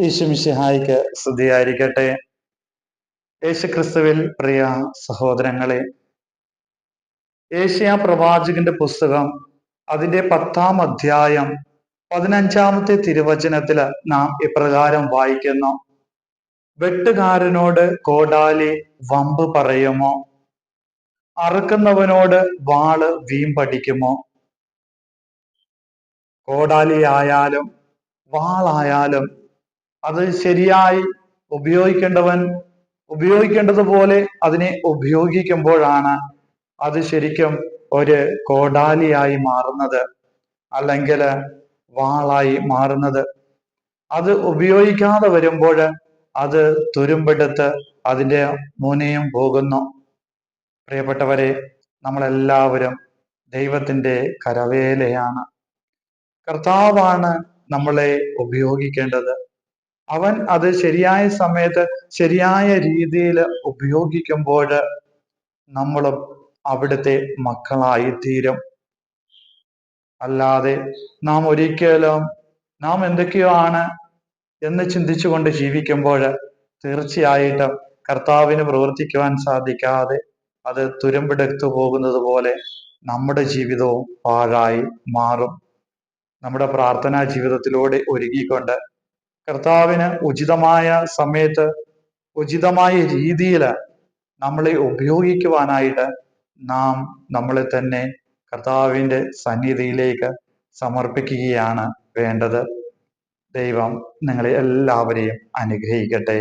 ഈശുമിശിഹായിക്ക് സ്തുതിയായിരിക്കട്ടെ. യേശുക്രിസ്തുവിൽ പ്രിയ സഹോദരങ്ങളെ ഏഷ്യ പ്രവാചകന്റെ പുസ്തകം അതിന്റെ പത്താം അധ്യായം പതിനഞ്ചാമത്തെ തിരുവചനത്തിൽ നാം ഇപ്രകാരം വായിക്കുന്നു. വെട്ടുകാരനോട് കോടാലി വമ്പ് പറയുമോ? അറുക്കുന്നവനോട് വാൾ വീമ്പടിക്കുമോ കോടാലിയായാലും വാളായാലും അത് ശരിയായി ഉപയോഗിക്കേണ്ടവൻ ഉപയോഗിക്കേണ്ടതുപോലെ അതിനെ ഉപയോഗിക്കുമ്പോഴാണ് അത് ശരിക്കും ഒരു കോടാലിയായി മാറുന്നത് അല്ലെങ്കിൽ വാളായി മാറുന്നത്. അത് ഉപയോഗിക്കാതെ വരുമ്പോൾ അത് തുരുമ്പെടുത്ത് അതിന്റെ മുനയും പോകുന്നു. പ്രിയപ്പെട്ടവരെ നമ്മളെല്ലാവരും ദൈവത്തിന്റെ കരവേലയാണ്. കർത്താവാണ് നമ്മളെ ഉപയോഗിക്കേണ്ടത്. അവൻ അത് ശരിയായ സമയത്ത് ശരിയായ രീതിയിൽ ഉപയോഗിക്കുമ്പോൾ നമ്മളും അവിടുത്തെ മക്കളായി തീരും അല്ലാതെ നാം ഒരിക്കലും നാം എന്തൊക്കെയോ ആണ് എന്ന് ചിന്തിച്ചുകൊണ്ട് ജീവിക്കുമ്പോൾ തീർച്ചയായിട്ടും കർത്താവിന് പ്രവർത്തിക്കുവാൻ സാധിക്കാതെ അത് തുരുമ്പെടുത്തു പോകുന്നത് പോലെ നമ്മുടെ ജീവിതവും പാഴായി മാറും. നമ്മുടെ പ്രാർത്ഥനാ ജീവിതത്തിലൂടെ ഒരുങ്ങിക്കൊണ്ട് കർത്താവിന് ഉചിതമായ സമയത്ത് ഉചിതമായ രീതിയിൽ നമ്മളെ ഉപയോഗിക്കുവാനായിട്ട് നാം നമ്മളെ തന്നെ കർത്താവിന്റെ സന്നിധിയിലേക്ക് സമർപ്പിക്കുകയാണ് വേണ്ടത്. ദൈവം നിങ്ങളെ എല്ലാവരെയും അനുഗ്രഹിക്കട്ടെ.